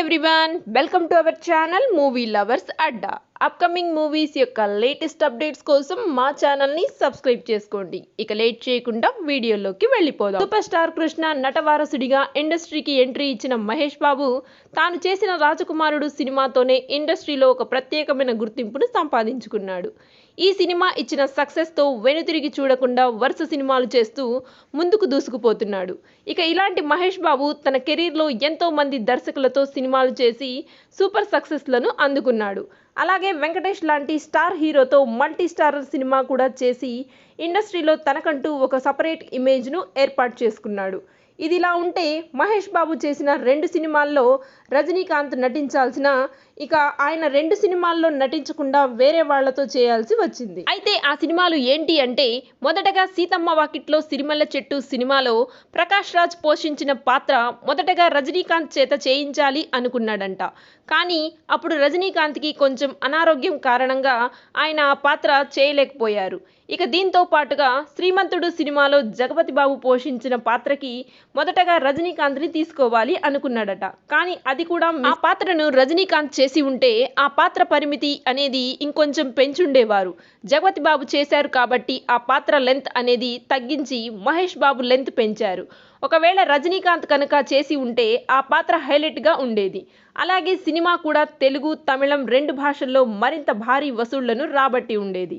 Everyone welcome to our channel movie lovers Adda upcoming movies యొక్క latest updates కోసం మా ఛానల్ని సబ్స్క్రైబ్ చేసుకోండి. ఇక లేట్ చేయకుండా వీడియోలోకి వెళ్ళిపోదాం. సూపర్ స్టార్ కృష్ణ నటవారసుడిగా ఇండస్ట్రీకి ఎంట్రీ ఇచ్చిన మహేష్ బాబు తాను చేసిన రాజకుమారుడు సినిమాతోనే ఇండస్ట్రీలో ఒక ప్రత్యేకమైన గుర్తింపును సంపాదించుకున్నాడు. ఈ సినిమా ఇచ్చిన సక్సెస్తో వెనుతిరిగి చూడకుండా వరుస సినిమాలు చేస్తూ ముందుకు దూసుకుపోతున్నాడు. ఇక ఇలాంటి మహేష్ బాబు తన కెరీర్లో ఎంతో మంది దర్శకులతో సినిమాలు చేసి సూపర్ సక్సెస్లను అందుకున్నాడు. అలాగే వెంకటేష్ లాంటి స్టార్ హీరోతో మల్టీ స్టారర్ సినిమా కూడా చేసి ఇండస్ట్రీలో తనకంటూ ఒక సపరేట్ ఇమేజ్ను ఏర్పాటు చేసుకున్నాడు. ఇదిలా ఉంటే మహేష్ బాబు చేసిన రెండు సినిమాల్లో రజనీకాంత్ నటించాల్సిన ఇక ఆయన రెండు సినిమాల్లో నటించకుండా వేరే వాళ్ళతో చేయాల్సి వచ్చింది. అయితే ఆ సినిమాలు ఏంటి అంటే మొదటగా సీతమ్మ వాకిట్లో సిరిమల్ల చెట్టు సినిమాలో ప్రకాష్ రాజ్ పోషించిన పాత్ర మొదటగా రజనీకాంత్ చేత చేయించాలి అనుకున్నాడంట. కానీ అప్పుడు రజనీకాంత్కి కొంచెం అనారోగ్యం కారణంగా ఆయన ఆ పాత్ర చేయలేకపోయారు. ఇక దీంతో పాటుగా శ్రీమంతుడు సినిమాలో జగపతి బాబు పోషించిన పాత్రకి మొదటగా రజనీకాంత్ని తీసుకోవాలి అనుకున్నాడట. కానీ అది కూడా ఆ పాత్రను రజనీకాంత్ చేసి ఉంటే ఆ పాత్ర పరిమితి అనేది ఇంకొంచెం పెంచుండేవారు. జగపతి బాబు చేశారు కాబట్టి ఆ పాత్ర లెంత్ అనేది తగ్గించి మహేష్ బాబు లెంత్ పెంచారు. ఒకవేళ రజనీకాంత్ కనుక చేసి ఉంటే ఆ పాత్ర హైలైట్గా ఉండేది. అలాగే సినిమా కూడా తెలుగు తమిళం రెండు భాషల్లో మరింత భారీ వసూళ్ళను రాబట్టి ఉండేది.